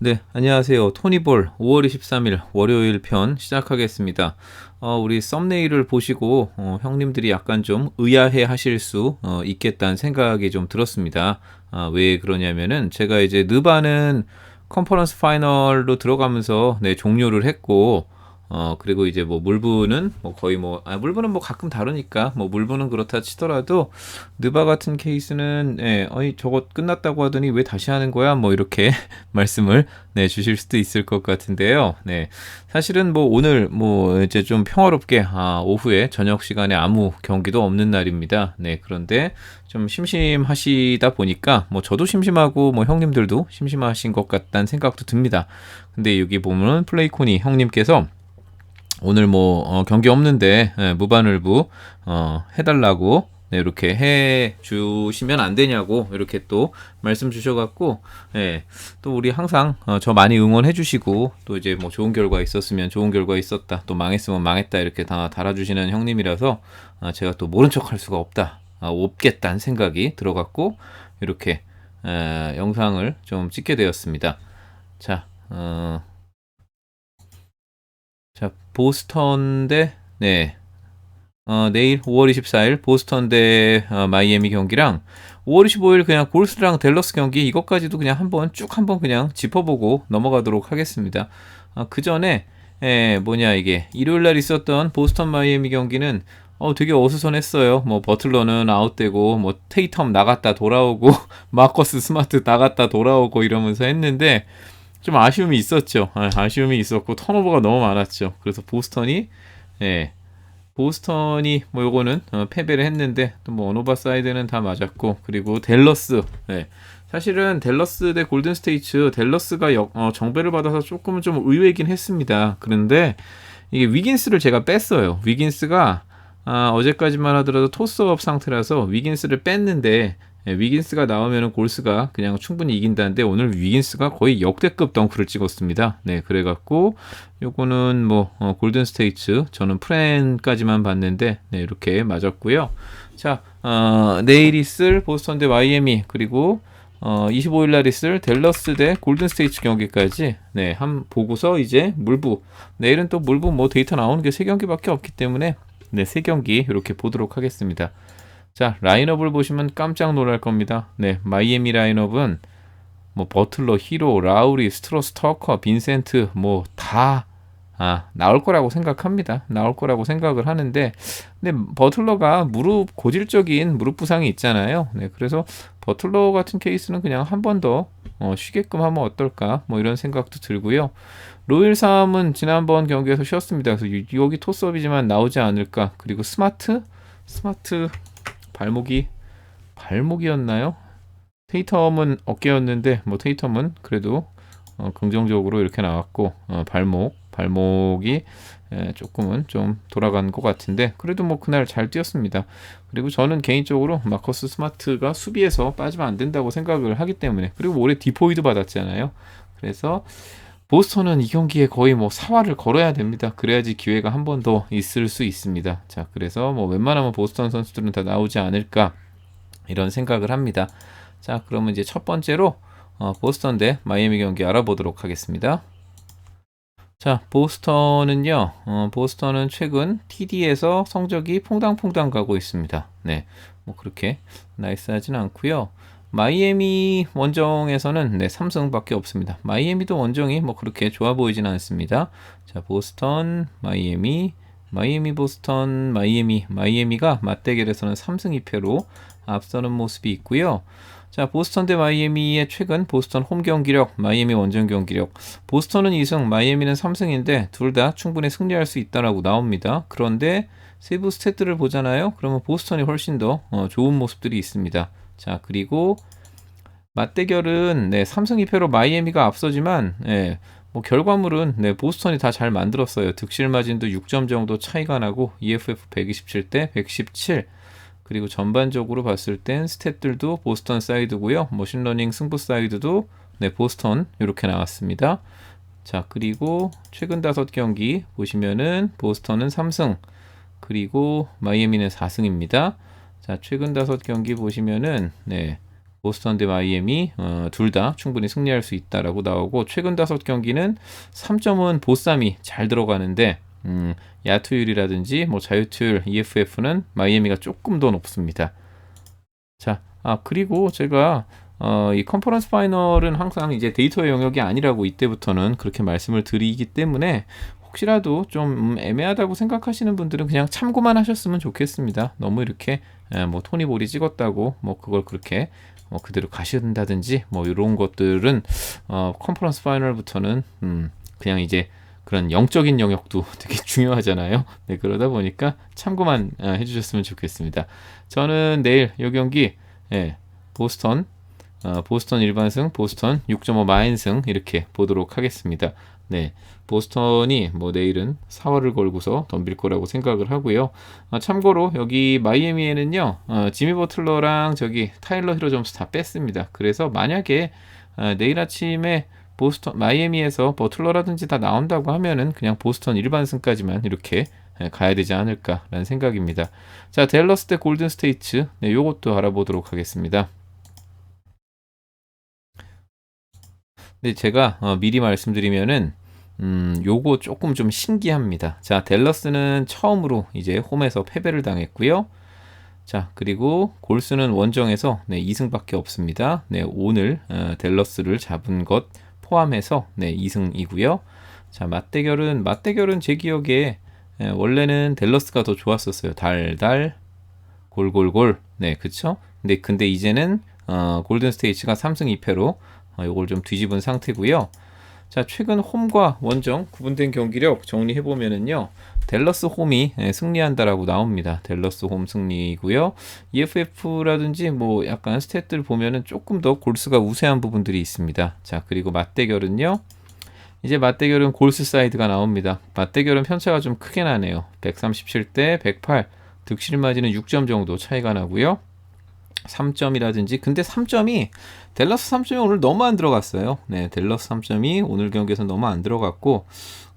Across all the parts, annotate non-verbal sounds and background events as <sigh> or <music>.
네, 안녕하세요. 토니볼 5월 23일 월요일 편 시작하겠습니다. 어, 우리 썸네일을 보시고 어, 형님들이 약간 좀 의아해 하실 수 어, 있겠다는 생각이 좀 들었습니다. 아, 왜 그러냐면은 제가 이제 느바는 컨퍼런스 파이널로 들어가면서 네, 종료를 했고 어, 그리고 이제 뭐 물부는 뭐 거의 뭐, 아, 물부는 뭐 가끔 다르니까 뭐 물부는 그렇다 치더라도 느바 같은 케이스는, 예, 어이, 저거 끝났다고 하더니 왜 다시 하는 거야? 뭐 이렇게 <laughs> 말씀을, 네, 주실 수도 있을 것 같은데요. 네. 사실은 뭐 오늘 뭐 이제 좀 평화롭게, 아, 오후에 저녁 시간에 아무 경기도 없는 날입니다. 네. 그런데 좀 심심하시다 보니까 뭐 저도 심심하고 뭐 형님들도 심심하신 것 같다는 생각도 듭니다. 근데 여기 보면 플레이코니 형님께서 오늘 뭐 어, 경기 없는데 예, 무반을부 어, 해달라고 네, 이렇게 해 주시면 안 되냐고 이렇게 또 말씀 주셔갖고 예, 또 우리 항상 어, 저 많이 응원해 주시고 또 이제 뭐 좋은 결과 있었으면 좋은 결과 있었다 또 망했으면 망했다 이렇게 다 달아주시는 형님이라서 아, 제가 또 모른 척할 수가 없다 아, 없겠다는 생각이 들어갖고 이렇게 에, 영상을 좀 찍게 되었습니다. 자, 어, 자, 보스턴 대, 네. 어, 내일 5월 24일 보스턴 대 어, 마이애미 경기랑 5월 25일 그냥 골스랑 델러스 경기 이것까지도 그냥 한번 쭉 한번 그냥 짚어보고 넘어가도록 하겠습니다. 어, 그 전에 에, 뭐냐 이게 일요일 날 있었던 보스턴 마이애미 경기는 어 되게 어수선했어요. 뭐 버틀러는 아웃되고 뭐 테이텀 나갔다 돌아오고 <laughs> 마커스 스마트 나갔다 돌아오고 이러면서 했는데 좀 아쉬움이 있었죠. 아, 아쉬움이 있었고 턴오버가 너무 많았죠. 그래서 보스턴이 예. 보스턴이 뭐 요거는 어, 패배를 했는데 또뭐 어노바 사이드는 다 맞았고 그리고 델러스 예. 사실은 델러스 대 골든 스테이츠 델러스가 역, 어, 정배를 받아서 조금은 좀 의외이긴 했습니다. 그런데 이게 위긴스를 제가 뺐어요. 위긴스가 아, 어제까지만 하더라도 토스업 상태라서 위긴스를 뺐는데 예, 위긴스가 나오면은 골스가 그냥 충분히 이긴다는데 오늘 위긴스가 거의 역대급 덩크를 찍었습니다. 네, 그래갖고 요거는 뭐 어, 골든 스테이츠 저는 프렌까지만 봤는데 네, 이렇게 맞았고요. 자, 어, 내일 있을 보스턴 대 마이애미 그리고 어, 25일 날 있을 델러스 대 골든 스테이츠 경기까지 네, 한 보고서 이제 물부 내일은 또 물부 뭐 데이터 나오는 게 세 경기밖에 없기 때문에 네, 세 경기 이렇게 보도록 하겠습니다. 자, 라인업을 보시면 깜짝 놀랄 겁니다. 네, 마이애미 라인업은 뭐 버틀러, 히로, 라우리, 스트로스, 터커, 빈센트 뭐다 아, 나올 거라고 생각합니다. 나올 거라고 생각을 하는데 근데 버틀러가 무릎 고질적인 무릎 부상이 있잖아요. 네, 그래서 버틀러 같은 케이스는 그냥 한 번더 어, 쉬게끔 하면 어떨까 뭐 이런 생각도 들고요. 로일 삼은 지난번 경기에서 쉬었습니다. 그래서 여기 토스업이지만 나오지 않을까. 그리고 스마트 스마트 발목이 발목이었나요? 테이텀은 어깨였는데 뭐 테이텀은 그래도 어, 긍정적으로 이렇게 나왔고 어, 발목 발목이 에, 조금은 좀 돌아간 것 같은데 그래도 뭐 그날 잘 뛰었습니다. 그리고 저는 개인적으로 마커스 스마트가 수비에서 빠지면 안 된다고 생각을 하기 때문에 그리고 올해 디포이드 받았잖아요. 그래서 보스턴은 이 경기에 거의 뭐 사활을 걸어야 됩니다. 그래야지 기회가 한 번 더 있을 수 있습니다. 자, 그래서 뭐 웬만하면 보스턴 선수들은 다 나오지 않을까 이런 생각을 합니다. 자, 그러면 이제 첫 번째로 어, 보스턴 대 마이애미 경기 알아보도록 하겠습니다. 자, 보스턴은요, 어, 보스턴은 최근 TD에서 성적이 퐁당퐁당 가고 있습니다. 네, 뭐 그렇게 나이스하진 않고요. 마이애미 원정에서는 네, 3승밖에 없습니다. 마이애미도 원정이 뭐 그렇게 좋아 보이지는 않습니다. 자, 보스턴, 마이애미, 마이애미, 보스턴, 마이애미, 마이애미가 맞대결에서는 3승 2패로 앞서는 모습이 있고요. 자, 보스턴 대 마이애미의 최근 보스턴 홈 경기력, 마이애미 원정 경기력. 보스턴은 2승, 마이애미는 3승인데 둘 다 충분히 승리할 수 있다라고 나옵니다. 그런데 세부 스탯들을 보잖아요. 그러면 보스턴이 훨씬 더 어, 좋은 모습들이 있습니다. 자, 그리고 맞대결은 네, 3승 2패로 마이애미가 앞서지만 네, 뭐 결과물은 네, 보스턴이 다 잘 만들었어요. 득실 마진도 6점 정도 차이가 나고 EFF 127 대 117 그리고 전반적으로 봤을 땐 스탯들도 보스턴 사이드고요. 머신러닝 승부 사이드도 네, 보스턴 이렇게 나왔습니다. 자, 그리고 최근 다섯 경기 보시면은 보스턴은 3승, 그리고 마이애미는 4승입니다. 자, 최근 다섯 경기 보시면은 네. 보스턴 대 마이애미 어, 둘 다 충분히 승리할 수 있다라고 나오고 최근 다섯 경기는 3점은 보쌈이 잘 들어가는데 음, 야투율이라든지 뭐 자유투율 EFF는 마이애미가 조금 더 높습니다. 자, 아 그리고 제가 어, 이 컨퍼런스 파이널은 항상 이제 데이터의 영역이 아니라고 이때부터는 그렇게 말씀을 드리기 때문에 혹시라도 좀 음, 애매하다고 생각하시는 분들은 그냥 참고만 하셨으면 좋겠습니다. 너무 이렇게 에, 뭐 토니 볼이 찍었다고 뭐 그걸 그렇게 뭐 그대로 가신다든지 뭐 이런 것들은 어, 컨퍼런스 파이널부터는 음, 그냥 이제 그런 영적인 영역도 <laughs> 되게 중요하잖아요. 네, 그러다 보니까 참고만 어, 해주셨으면 좋겠습니다. 저는 내일 이 경기 예, 보스턴 어, 보스턴 일반승, 보스턴 6.5 마인승 이렇게 보도록 하겠습니다. 네, 보스턴이 뭐 내일은 4월을 걸고서 덤빌 거라고 생각을 하고요. 아, 참고로 여기 마이애미에는요, 어, 지미 버틀러랑 저기 타일러 히로 점수 다 뺐습니다. 그래서 만약에 어, 내일 아침에 보스턴 마이애미에서 버틀러라든지 다 나온다고 하면은 그냥 보스턴 일반승까지만 이렇게 예, 가야 되지 않을까라는 생각입니다. 자, 델러스 대 골든 스테이츠. 네, 요것도 알아보도록 하겠습니다. 네, 제가 어, 미리 말씀드리면은 음, 요거 조금 좀 신기합니다. 자, 델러스는 처음으로 이제 홈에서 패배를 당했고요. 자, 그리고 골스는 원정에서 네, 2승밖에 없습니다. 네, 오늘 어, 델러스를 잡은 것 포함해서 네, 2승이고요. 자, 맞대결은 맞대결은 제 기억에 예, 원래는 델러스가 더 좋았었어요. 달달 골골골. 네, 그쵸? 근데 근데 이제는 어, 골든 스테이츠가 3승 2패로 어, 요걸 좀 뒤집은 상태고요. 자, 최근 홈과 원정 구분된 경기력 정리해 보면은요. 델러스 홈이 예, 승리한다라고 나옵니다. 델러스 홈 승리고요. EFF라든지 뭐 약간 스탯들 보면은 조금 더 골스가 우세한 부분들이 있습니다. 자, 그리고 맞대결은요. 이제 맞대결은 골스 사이드가 나옵니다. 맞대결은 편차가 좀 크게 나네요. 137대 108. 득실 마진은 6점 정도 차이가 나고요. 3점이라든지 근데 3점이 델러스 3점이 오늘 너무 안 들어갔어요. 네, 델러스 3점이 오늘 경기에서 너무 안 들어갔고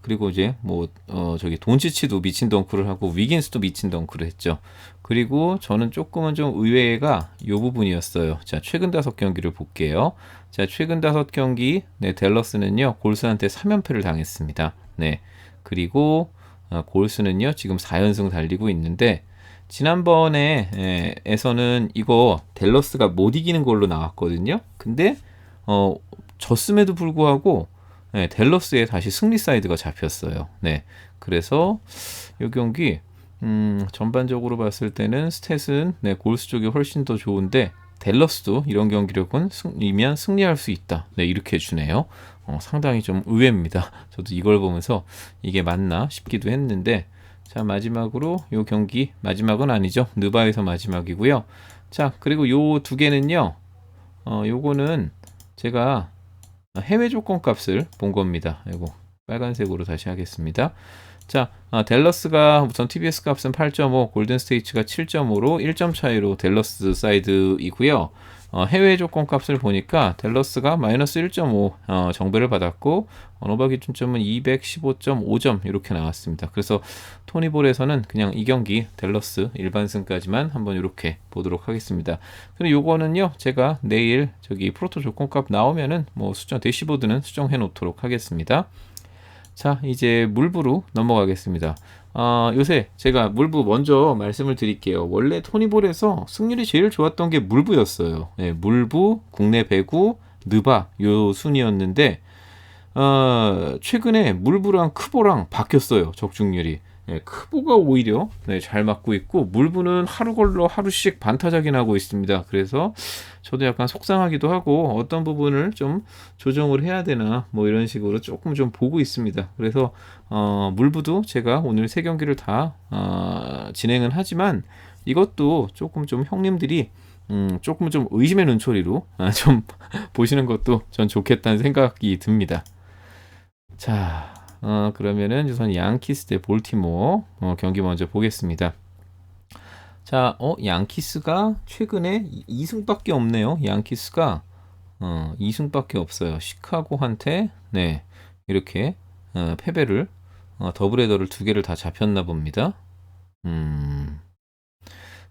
그리고 이제 뭐 어, 저기 돈치치도 미친 덩크를 하고 위긴스도 미친 덩크를 했죠. 그리고 저는 조금은 좀 의외가 요 부분이었어요. 자, 최근 다섯 경기를 볼게요. 자, 최근 다섯 경기 네, 델러스는요. 골스한테 3연패를 당했습니다. 네. 그리고 어, 골스는요. 지금 4연승 달리고 있는데 지난번에 에, 에서는 이거 델러스가 못 이기는 걸로 나왔거든요. 근데 어 졌음에도 불구하고 네, 델러스에 다시 승리 사이드가 잡혔어요. 네. 그래서 이 경기 음, 전반적으로 봤을 때는 스탯은 네, 골스 쪽이 훨씬 더 좋은데 델러스도 이런 경기력은 승리면 승리할 수 있다. 네, 이렇게 주네요. 어, 상당히 좀 의외입니다. <laughs> 저도 이걸 보면서 이게 맞나 싶기도 했는데 자, 마지막으로 요 경기 마지막은 아니죠. 느바에서 마지막이고요. 자, 그리고 요 두 개는요. 어, 요거는 제가 해외 조건 값을 본 겁니다. 이거 빨간색으로 다시 하겠습니다. 자, 아, 델러스가 우선 TBS 값은 8.5, 골든 스테이츠가 7.5로 1점 차이로 델러스 사이드이고요. 어, 해외 조건 값을 보니까 델러스가 마이너스 1.5 어, 정배를 받았고 언어바 기준점은 215.5점 이렇게 나왔습니다. 그래서 토니볼에서는 그냥 이 경기 델러스 일반승까지만 한번 이렇게 보도록 하겠습니다. 그리고 요거는요 제가 내일 저기 프로토 조건값 나오면은 뭐 수정 대시보드는 수정해 놓도록 하겠습니다. 자, 이제 물부로 넘어가겠습니다. 어, 요새 제가 물부 먼저 말씀을 드릴게요. 원래 토니볼에서 승률이 제일 좋았던 게 물부였어요. 네, 물부, 국내 배구, 느바 요 순이었는데 어, 최근에 물부랑 크보랑 바뀌었어요. 적중률이. 네, 크보가 오히려 네, 잘 맞고 있고 물부는 하루 걸러 하루씩 반타작이 나고 있습니다. 그래서 저도 약간 속상하기도 하고 어떤 부분을 좀 조정을 해야 되나 뭐 이런 식으로 조금 좀 보고 있습니다. 그래서 어, 물부도 제가 오늘 세 경기를 다 어, 진행은 하지만 이것도 조금 좀 형님들이 음, 조금 좀 의심의 눈초리로 아, 좀 <laughs> 보시는 것도 전 좋겠다는 생각이 듭니다. 자, 어, 그러면은 우선 양키스 대 볼티모어 어, 경기 먼저 보겠습니다. 자, 어, 양키스가 최근에 2승밖에 없네요. 양키스가 어, 2승밖에 없어요. 시카고한테 네 이렇게 어, 패배를 어, 더블헤더를 두 개를 다 잡혔나 봅니다. 음.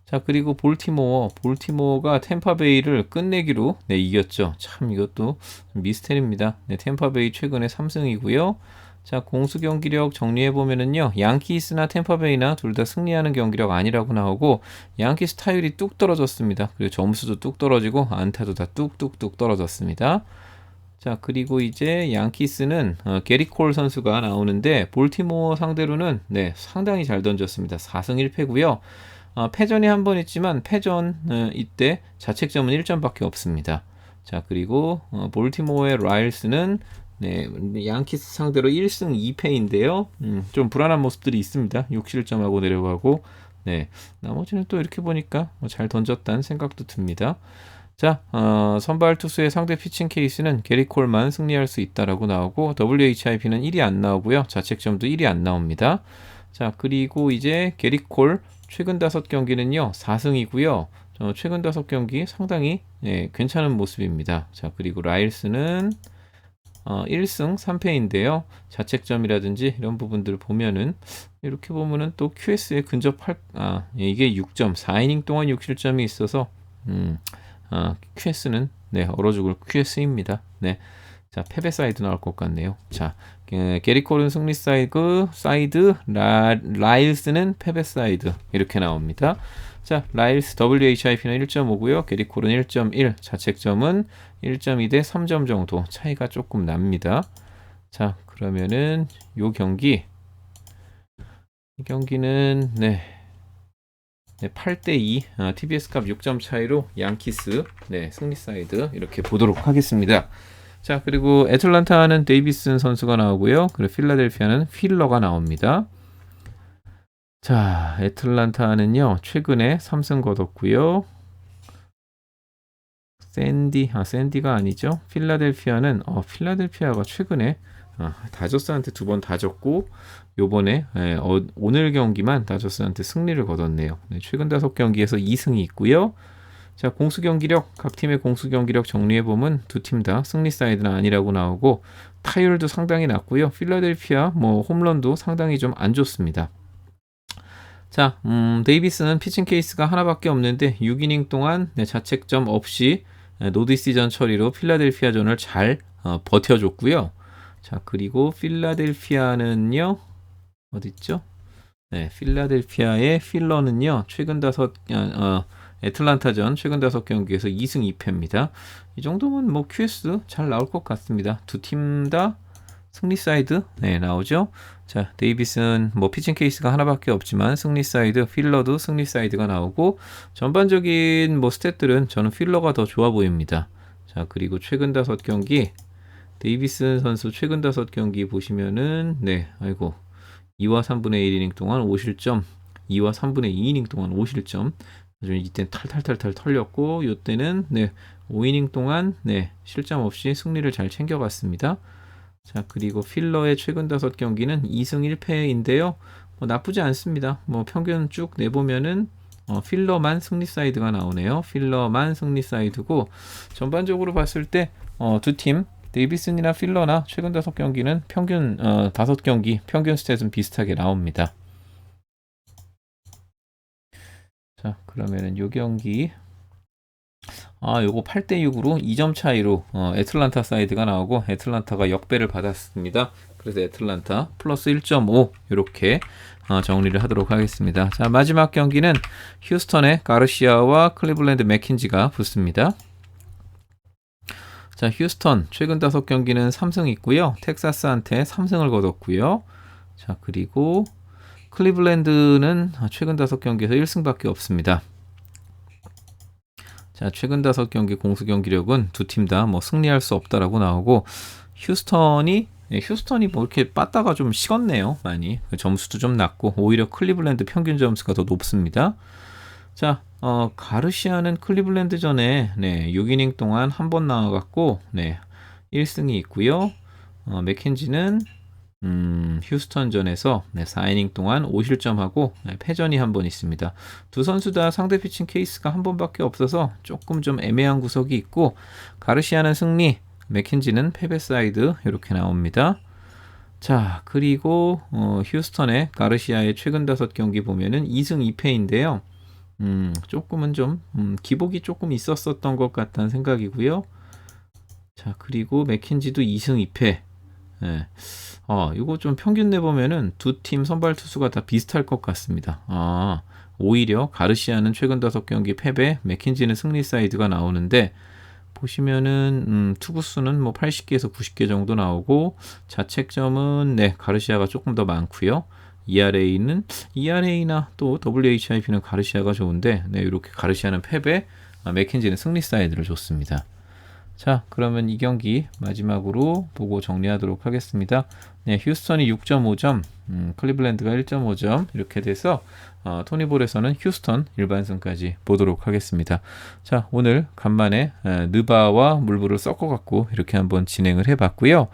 자, 그리고 볼티모어. 볼티모어가 템파베이를 끝내기로 네, 이겼죠. 참 이것도 미스테리입니다. 네, 템파베이 최근에 3승이고요. 자, 공수 경기력 정리해 보면은요. 양키스나 템파베이나 둘 다 승리하는 경기력 아니라고 나오고 양키스 타율이 뚝 떨어졌습니다. 그리고 점수도 뚝 떨어지고 안타도 다 뚝뚝뚝 떨어졌습니다. 자, 그리고 이제 양키스는 어, 게리콜 선수가 나오는데 볼티모어 상대로는 네, 상당히 잘 던졌습니다. 4승 1패고요. 어, 패전이 한 번 있지만 패전 어, 이때 자책점은 1점밖에 없습니다. 자, 그리고 어, 볼티모어의 라일스는 네, 양키스 상대로 1승 2패인데요. 음, 좀 불안한 모습들이 있습니다. 6실점하고 내려가고 네, 나머지는 또 이렇게 보니까 뭐잘 던졌다는 생각도 듭니다. 자, 어, 선발 투수의 상대 피칭 케이스는 게리 콜만 승리할 수 있다라고 나오고 WHIP는 1이 안 나오고요. 자책점도 1이 안 나옵니다. 자, 그리고 이제 게리 콜 최근 다섯 경기는요 4승이고요. 어, 최근 다섯 경기 상당히 예, 괜찮은 모습입니다. 자, 그리고 라일스는 어, 1승 3패인데요. 자책점이라든지 이런 부분들을 보면은 이렇게 보면은 또 QS에 근접할 아 이게 6점 4이닝 동안 6실점이 있어서 음, 아, QS는 네, 얼어 죽을 QS입니다. 네. 자, 패배 사이드 나올 것 같네요. 자, 게리콜은 승리 사이드, 사이드, 라, 라일스는 패배 사이드. 이렇게 나옵니다. 자, 라일스 WHIP는 1.5고요. 게리콜은 1.1. 자책점은 1.2 대 3점 정도 차이가 조금 납니다. 자, 그러면은 요 경기 이 경기는 네. 네, 8대 2 아, TBS 값 6점 차이로 양키스 네, 승리 사이드 이렇게 보도록 하겠습니다. 자, 그리고 애틀란타는 데이비슨 선수가 나오고요. 그리고 필라델피아는 필러가 나옵니다. 자, 애틀란타는요. 최근에 3승 거뒀고요. 샌디, 아 샌디가 아니죠. 필라델피아는 어, 필라델피아가 최근에 아, 다저스한테 두 번 다졌고 요번에 예, 어, 오늘 경기만 다저스한테 승리를 거뒀네요. 네, 최근 다섯 경기에서 2승이 있고요. 자, 공수 경기력 각 팀의 공수 경기력 정리해 보면 두 팀 다 승리 사이드는 아니라고 나오고 타율도 상당히 낮고요. 필라델피아 뭐 홈런도 상당히 좀 안 좋습니다. 자, 음, 데이비스는 피칭 케이스가 하나밖에 없는데 6이닝 동안 네, 자책점 없이 네, 노디시전 처리로 필라델피아전을 잘 어, 버텨줬고요. 자, 그리고 필라델피아는요. 어딨죠? 네, 필라델피아의 필러는요. 최근 다섯 어, 어 애틀란타전 최근 다섯 경기에서 2승 2패입니다. 이 정도면 뭐 QS 잘 나올 것 같습니다. 두 팀 다 승리 사이드 네 나오죠. 자 데이비슨 뭐 피칭 케이스가 하나밖에 없지만 승리 사이드 필러도 승리 사이드가 나오고 전반적인 뭐 스탯들은 저는 필러가 더 좋아 보입니다. 자 그리고 최근 다섯 경기 데이비슨 선수 최근 다섯 경기 보시면은 네 아이고 2와 3분의 1이닝 동안 5실점 2와 3분의 2이닝 동안 5실점 이때는 탈탈탈탈 털렸고 이때는 네 5이닝 동안 네 실점 없이 승리를 잘 챙겨갔습니다. 자 그리고 필러의 최근 다섯 경기는 2승 1패인데요. 뭐 나쁘지 않습니다. 뭐 평균 쭉 내보면은 어, 필러만 승리 사이드가 나오네요. 필러만 승리 사이드고 전반적으로 봤을 때 어, 두팀 데이비슨이나 필러나 최근 다섯 경기는 평균 어, 다섯 경기 평균 스탯은 비슷하게 나옵니다. 자, 그러면은 요 경기 아, 요거 8대 6으로 2점 차이로 어, 애틀란타 사이드가 나오고 애틀란타가 역배를 받았습니다. 그래서 애틀란타 플러스 1.5 이렇게 어, 정리를 하도록 하겠습니다. 자, 마지막 경기는 휴스턴의 가르시아와 클리블랜드 맥킨지가 붙습니다. 자, 휴스턴 최근 다섯 경기는 3승 있고요. 텍사스한테 3승을 거뒀고요. 자, 그리고 클리블랜드는 최근 다섯 경기에서 1승밖에 없습니다. 자, 최근 다섯 경기 공수 경기력은 두 팀 다 뭐 승리할 수 없다라고 나오고 휴스턴이 네, 휴스턴이 뭐 이렇게 빠따가 좀 식었네요. 많이 그 점수도 좀 낮고 오히려 클리블랜드 평균 점수가 더 높습니다. 자, 어, 가르시아는 클리블랜드 전에 네, 6이닝 동안 한 번 나와갖고 네, 1승이 있고요. 어, 맥켄지는 음, 휴스턴전에서 네, 4이닝 동안 5실점하고 네, 패전이 한 번 있습니다. 두 선수 다 상대 피칭 케이스가 한 번밖에 없어서 조금 좀 애매한 구석이 있고 가르시아는 승리, 맥켄지는 패배 사이드 이렇게 나옵니다. 자 그리고 어, 휴스턴의 가르시아의 최근 다섯 경기 보면은 2승 2패인데요. 음, 조금은 좀 음, 기복이 조금 있었었던 것 같다는 생각이고요. 자, 그리고 맥켄지도 2승 2패. 예. 아, 이거 좀 평균 내보면은 두 팀 선발 투수가 다 비슷할 것 같습니다. 아, 오히려 가르시아는 최근 다섯 경기 패배, 맥켄지는 승리 사이드가 나오는데 보시면은 음, 투구수는 뭐 80개에서 90개 정도 나오고 자책점은 네 가르시아가 조금 더 많고요. ERA는 ERA나 또 WHIP는 가르시아가 좋은데 네 이렇게 가르시아는 패배, 아, 맥켄지는 승리 사이드를 줬습니다. 자 그러면 이 경기 마지막으로 보고 정리하도록 하겠습니다. 네 휴스턴이 6.5점, 음, 클리블랜드가 1.5점 이렇게 돼서 어, 토니볼에서는 휴스턴 일반승까지 보도록 하겠습니다. 자, 오늘 간만에 에, 느바와 물부를 섞어갖고 이렇게 한번 진행을 해봤고요.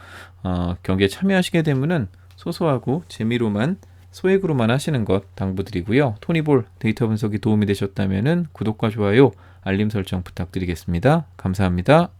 어, 경기에 참여하시게 되면은 소소하고 재미로만 소액으로만 하시는 것 당부드리고요. 토니볼 데이터 분석이 도움이 되셨다면은 구독과 좋아요, 알림 설정 부탁드리겠습니다. 감사합니다.